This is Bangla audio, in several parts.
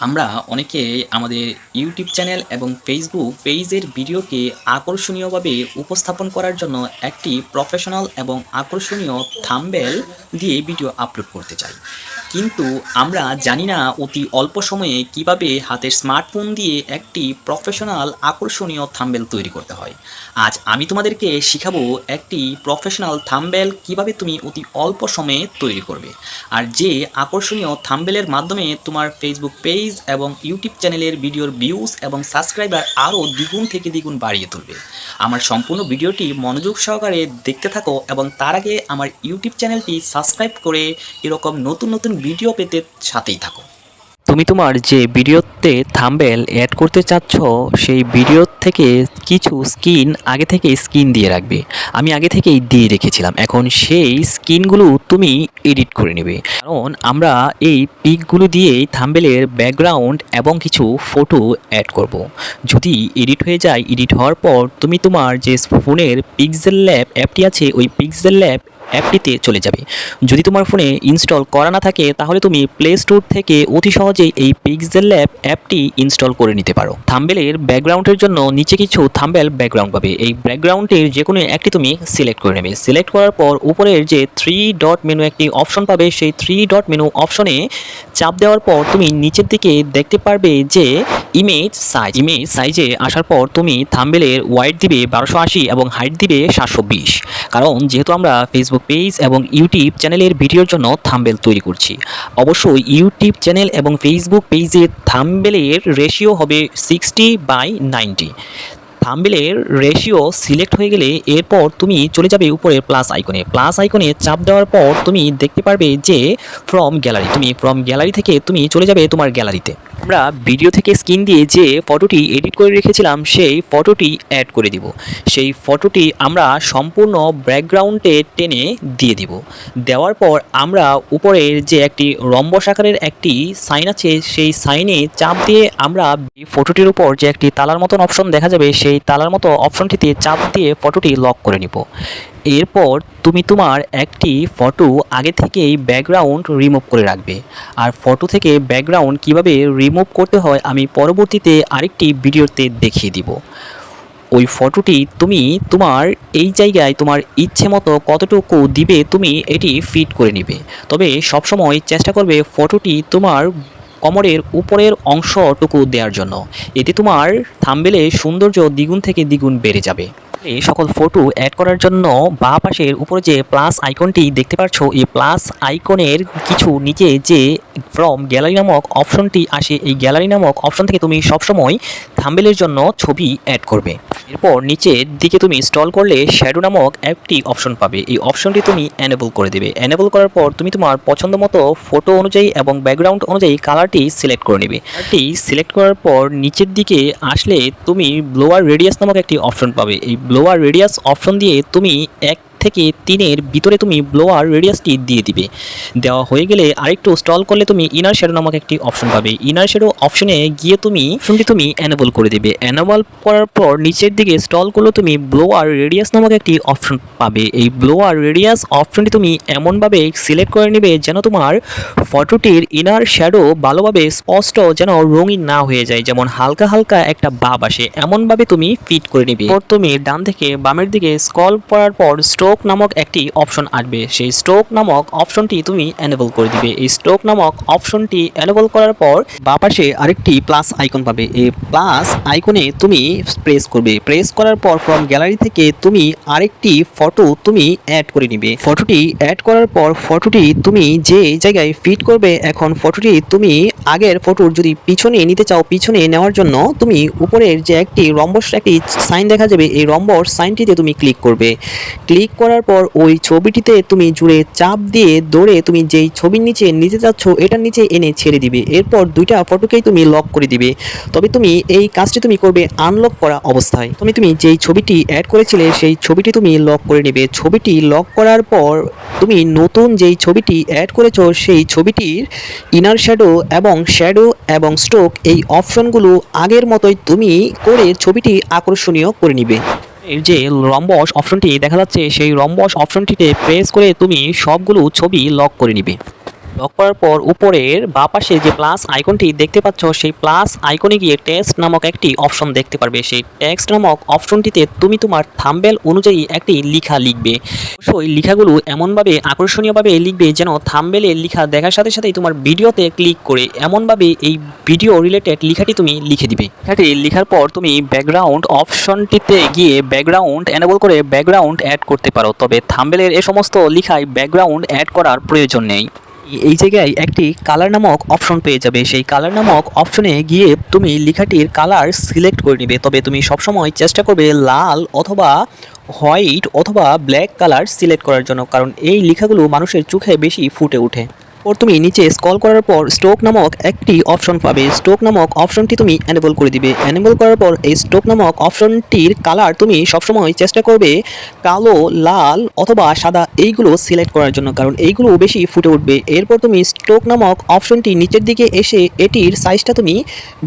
আমরা অনেকে আমাদের ইউটিউব চ্যানেল এবং ফেসবুক পেজের ভিডিওকে আকর্ষণীয়ভাবে উপস্থাপন করার জন্য একটি প্রফেশনাল এবং আকর্ষণীয় থাম্বেল দিয়ে ভিডিও আপলোড করতে চাই। কিন্তু আমরা জানি না অতি অল্প সময়ে কীভাবে হাতের স্মার্টফোন দিয়ে একটি প্রফেশনাল আকর্ষণীয় থাম্বেল তৈরি করতে হয়। আজ আমি তোমাদেরকে শিখাবো একটি প্রফেশনাল থাম্বেল কীভাবে তুমি অতি অল্প সময়ে তৈরি করবে আর যে আকর্ষণীয় থাম্বেলের মাধ্যমে তোমার ফেসবুক পেজ এবং ইউটিউব চ্যানেলের ভিডিওর ভিউজ এবং সাবস্ক্রাইবার আরও দ্বিগুণ থেকে দ্বিগুণ বাড়িয়ে তুলবে। আমার সম্পূর্ণ ভিডিওটি মনোযোগ সহকারে দেখতে থাকো এবং তার আগে আমার ইউটিউব চ্যানেলটি সাবস্ক্রাইব করে এরকম নতুন নতুন ভিডিও পেতে সাথেই থাকো তুমি তোমার যে ভিডিওতে থাম্বেল অ্যাড করতে চাচ্ছ, সেই ভিডিও থেকে কিছু স্কিন আগে থেকে স্কিন দিয়ে রাখবে। আমি আগে থেকেই দিয়ে রেখেছিলাম। এখন সেই স্কিনগুলো তুমি এডিট করে নেবে। কারণ আমরা এই পিকগুলো দিয়েই থাম্বেলের ব্যাকগ্রাউন্ড এবং কিছু ফটো অ্যাড করব। যদি এডিট হয়ে যায় এডিট হওয়ার পর তুমি তোমার যে ফোনের পিক্সেল ল্যাব অ্যাপটি আছে, ওই পিক্সেল ল্যাব অ্যাপটিতে চলে যাবে। যদি তোমার ফোনে ইনস্টল করা না থাকে, তাহলে তুমি প্লে স্টোর থেকে অতি সহজেই এই পিক্সেল ল্যাব অ্যাপটি ইনস্টল করে নিতে পারো। থাম্বেলের ব্যাকগ্রাউন্ডের জন্য নিচে কিছু থাম্বেল ব্যাকগ্রাউন্ড পাবে। এই ব্যাকগ্রাউন্ডের যে কোনো একটি তুমি সিলেক্ট করে নেবে। সিলেক্ট করার পর উপরের যে থ্রি ডট মেনু একটি অপশন পাবে, সেই থ্রি ডট মেনু অপশনে চাপ দেওয়ার পর তুমি নিচের দিকে দেখতে পারবে যে ইমেজ সাইজ ইমেজ সাইজে আসার পর তুমি থাম্বেলের ওয়াইড দিবে বারোশো আশি এবং হাইট দিবে সাতশো বিশ। কারণ যেহেতু আমরা ফেসবুক পেজ এবং ইউটিউব চ্যানেলের ভিডিওর জন্য থাম্বেল তৈরি করছি, অবশ্যই ইউটিউব চ্যানেল এবং ফেসবুক পেজের থাম্বেলের রেশিও হবে সিক্সটি বাই নাইনটি থাম্বেলের রেশিও সিলেক্ট হয়ে গেলে এরপর তুমি চলে যাবে উপরে প্লাস আইকনে প্লাস আইকনে চাপ দেওয়ার পর তুমি দেখতে পারবে যে ফ্রম গ্যালারি তুমি ফ্রম গ্যালারি থেকে তুমি চলে যাবে তোমার গ্যালারিতে আমরা ভিডিও থেকে স্ক্রিন দিয়ে যে ফটোটি এডিট করে রেখেছিলাম, সেই ফটোটি অ্যাড করে দিব। সেই ফটোটি আমরা সম্পূর্ণ ব্যাকগ্রাউন্ডে টেনে দিয়ে দিব। দেওয়ার পর আমরা উপরের যে একটি রম্বস আকারের একটি সাইন আছে, সেই সাইনে চাপ দিয়ে আমরা ফটোটির উপর যে একটি তালার মতন অপশন দেখা যাবে, সেই তালার মতো অপশনটিতে চাপ দিয়ে ফটোটি লক করে নিব। এরপর তুমি তোমার একটি ফটো আগে থেকেই ব্যাকগ্রাউন্ড রিমুভ করে রাখবে। আর ফটো থেকে ব্যাকগ্রাউন্ড কীভাবে রিমুভ করতে হয় আমি পরবর্তীতে আরেকটি ভিডিওতে দেখিয়ে দিব। ওই ফটোটি তুমি তোমার এই জায়গায় তোমার ইচ্ছে মতো কতটুকু দিবে তুমি এটি ফিট করে নিবে। তবে সবসময় চেষ্টা করবে ফটোটি তোমার কমরের উপরের অংশটুকু দেওয়ার জন্য। এতে তোমার থাম্বেলে সৌন্দর্য দ্বিগুণ থেকে দ্বিগুণ বেড়ে যাবে। এই সকল ফটো অ্যাড করার জন্য বা পাশের উপরে যে প্লাস আইকনটি দেখতে পাচ্ছ এই প্লাস আইকনের কিছু নিচে যে ফ্রম গ্যালারি নামক অপশনটি আসে, এই গ্যালারি নামক অপশন থেকে তুমি সবসময় থাম্বেলের জন্য ছবি অ্যাড করবে। এরপর নিচের দিকে তুমি স্টল করলে শ্যাডো নামক একটি অপশন পাবে। এই অপশনটি তুমি অ্যানেবল করে দেবে। অ্যানেবল করার পর তুমি তোমার পছন্দ মতো ফটো অনুযায়ী এবং ব্যাকগ্রাউন্ড অনুযায়ী কালারটি সিলেক্ট করে নেবে। কালারটি সিলেক্ট করার পর নিচের দিকে আসলে তুমি ব্লোয়ার রেডিয়াস নামক একটি অপশন পাবে। এই ব্লোয়ার রেডিয়াস অপশন দিয়ে তুমি এক থেকে তিনের ভিতরে তুমি ব্লোয়ার রেডিয়াসটি দিয়ে দিবে। দেওয়া হয়ে গেলে আরেকটু স্টল করলে তুমি ইনার শ্যাডো নামক একটি অপশন পাবে। ইনার শ্যাডো অপশনে গিয়ে তুমি অপশনটি তুমি অ্যানেবল করে দেবে। অ্যানেবল করার পর নিচের দিকে স্টল করলে তুমি ব্লোয়ার রেডিয়াস নামক একটি অপশন পাবে। এই ব্লোয়ার রেডিয়াস অপশনটি তুমি এমনভাবে সিলেক্ট করে নেবে যেন তোমার ফটোটির ইনার শ্যাডো ভালোভাবে স্পষ্ট যেন রঙিন না হয়ে যায়। যেমন হালকা হালকা একটা ভাব আসে, এমনভাবে তুমি ফিট করে নেবে। তুমি ডান থেকে বামের দিকে স্কল করার পর স্ট্রোক নামক একটি অপশন আসবে। সেই স্ট্রোক নামক অপশনটি তুমি এনেবল করে দিবে। এই স্ট্রোক নামক অপশনটি এনেবল করার পর বা পাশে আরেকটি প্লাস আইকন পাবে। এই প্লাস আইকনে তুমি প্রেস করবে। প্রেস করার পর ফ্রম গ্যালারি থেকে তুমি আরেকটি ফটো তুমি অ্যাড করে নিবে। ফটোটি অ্যাড করার পর ফটোটি তুমি যে জায়গায় ফিট করবে, এখন ফটোটি তুমি আগের ফটোর যদি পিছনে নিতে চাও, পিছনে নেওয়ার জন্য তুমি উপরের যে একটি রম্বস, একটি সাইন দেখা যাবে। এই রম্বস সাইনটিতে তুমি ক্লিক করবে। ক্লিক করার পর ওই ছবিটিতে তুমি জুড়ে চাপ দিয়ে দৌড়ে তুমি যেই ছবির নিচে নিতে যাচ্ছ, এটার নিচে এনে ছেড়ে দিবে। এরপর দুইটা ফটোকেই তুমি লক করে দিবে। তবে তুমি এই কাজটি তুমি করবে আনলক করা অবস্থায়। তুমি তুমি যেই ছবিটি অ্যাড করেছিলে, সেই ছবিটি তুমি লক করে নেবে। ছবিটি লক করার পর তুমি নতুন যেই ছবিটি অ্যাড করেছ, সেই ছবিটির ইনার শ্যাডো এবং শ্যাডো এবং স্ট্রোক এই অপশনগুলো আগের মতোই তুমি করে ছবিটি আকর্ষণীয় করে নিবে। যে রম্বস অপশনটি দেখা যাচ্ছে, সেই রম্বস অপশনটিতে প্রেস করে তুমি সবগুলো ছবি লক করে নিবে। লক করার পর উপরের বাঁ পাশে যে প্লাস আইকনটি দেখতে পাচ্ছ, সেই প্লাস আইকনে গিয়ে টেক্সট নামক একটি অপশন দেখতে পারবে। সেই টেক্সট নামক অপশনটিতে তুমি তোমার থাম্বেল অনুযায়ী একটি লিখা লিখবে। অবশ্যই লেখাগুলো এমনভাবে আকর্ষণীয়ভাবে লিখবে যেন থাম্বেলে লিখা দেখার সাথে সাথেই তোমার ভিডিওতে ক্লিক করে এমনভাবে এই ভিডিও রিলেটেড লেখাটি তুমি লিখে দিবে। লেখাটি লেখার পর তুমি ব্যাকগ্রাউন্ড অপশনটিতে গিয়ে ব্যাকগ্রাউন্ড এনেবল করে ব্যাকগ্রাউন্ড অ্যাড করতে পারো। তবে থাম্বেলের এ সমস্ত লেখায় ব্যাকগ্রাউন্ড অ্যাড করার প্রয়োজন নেই। এই জায়গায় একটি কালার নামক অপশন পেয়ে যাবে। সেই কালার নামক অপশনে গিয়ে তুমি লেখাটির কালার সিলেক্ট করে নিবে। তবে তুমি সবসময় চেষ্টা করবে লাল অথবা হোয়াইট অথবা ব্ল্যাক কালার সিলেক্ট করার জন্য। কারণ এই লেখাগুলো মানুষের চোখে বেশি ফুটে ওঠে। ওর তুমি নিচে স্কল করার পর স্টোক নামক একটি অপশন পাবে। স্টোক নামক অপশনটি তুমি অ্যানেবল করে দিবে। অ্যানেবল করার পর এই স্টোক নামক অপশনটির কালার তুমি সবসময় চেষ্টা করবে কালো, লাল অথবা সাদা এইগুলো সিলেক্ট করার জন্য, কারণ এইগুলো বেশি ফুটে উঠবে। এরপর তুমি স্টোক নামক অপশনটি নিচের দিকে এসে এটির সাইজটা তুমি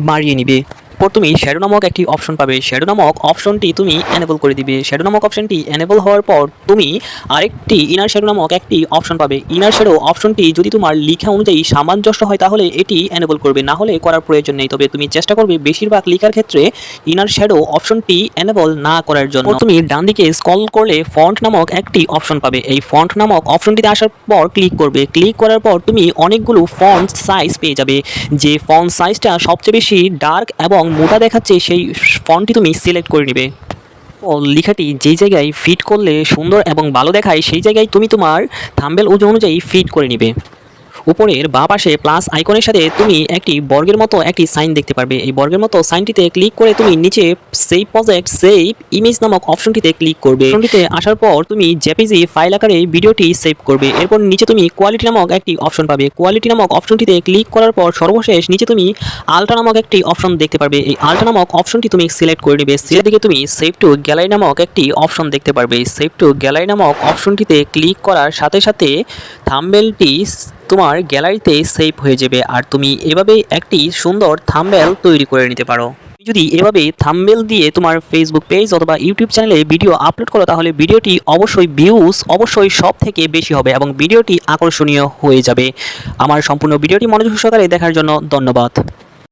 বাড়িয়ে নিবে। এরপর তুমি শ্যাডো নামক একটি অপশন পাবে। শ্যাডো নামক অপশনটি তুমি এনেবল করে দিবে। শ্যাডো নামক অপশনটি এনেবল হওয়ার পর তুমি আরেকটি ইনার শ্যাডো নামক একটি অপশন পাবে। ইনার শ্যাডো অপশনটি যদি তোমার লেখা অনুযায়ী সামঞ্জস্য হয়, তাহলে এটি এনেবল করবে। না হলে করার প্রয়োজন নেই। তবে তুমি চেষ্টা করবে বেশিরভাগ লেখার ক্ষেত্রে ইনার শ্যাডো অপশনটি এনেবল না করার জন্য। তুমি ডান দিকে স্ক্রল করলে ফন্ট নামক একটি অপশন পাবে। এই ফন্ট নামক অপশনটিতে আসার পর ক্লিক করবে। ক্লিক করার পর তুমি অনেকগুলো ফন্ট সাইজ পেয়ে যাবে। যে ফন্ট সাইজটা সবচেয়ে বেশি ডার্ক এবং মোটা দেখাচ্ছে সেই ফন্টটি তুমি সিলেক্ট করে নিবে। লেখাটি যেই জায়গায় ফিট করলে সুন্দর এবং ভালো দেখায়, সেই জায়গায় তুমি তোমার থাম্বেল ওজন অনুযায়ী ফিট করে নেবে। উপরের বাঁ পাশে প্লাস আইকনের সাথে তুমি একটি বর্গের মতো একটি সাইন দেখতে পারবে। এই বর্গের মতো সাইনটিতে ক্লিক করে তুমি নিচে সেভ প্রজেক্ট সেভ ইমেজ নামক অপশনটিতে ক্লিক করবে। অপশনটিতে আসার পর তুমি জেপিজি ফাইল আকারে ভিডিওটি সেভ করবে। এরপর নিচে তুমি কোয়ালিটি নামক একটি অপশন পাবে। কোয়ালিটি নামক অপশনটিতে ক্লিক করার পর সর্বশেষ নিচে তুমি আলট্রা নামক একটি অপশন দেখতে পারবে। এই আলট্রা নামক অপশনটি তুমি সিলেক্ট করে নেবে। সিলেক্ট দিকে তুমি সেভ টু গ্যালারি নামক একটি অপশন দেখতে পারবে। সেভ টু গ্যালারি নামক অপশনটিতে ক্লিক করার সাথে সাথে থাম্বেলটি তোমার গ্যালারিতে সেভ হয়ে যাবে আর তুমি এভাবে একটি সুন্দর থাম্বেল তৈরি করে নিতে পারো। যদি এভাবে থাম্বেল দিয়ে তোমার ফেসবুক পেজ অথবা ইউটিউব চ্যানেলে ভিডিও আপলোড করো, তাহলে ভিডিওটি অবশ্যই ভিউজ অবশ্যই সব থেকে বেশি হবে এবং ভিডিওটি আকর্ষণীয় হয়ে যাবে। আমার সম্পূর্ণ ভিডিওটি মনোযোগ সহকারে দেখার জন্য ধন্যবাদ।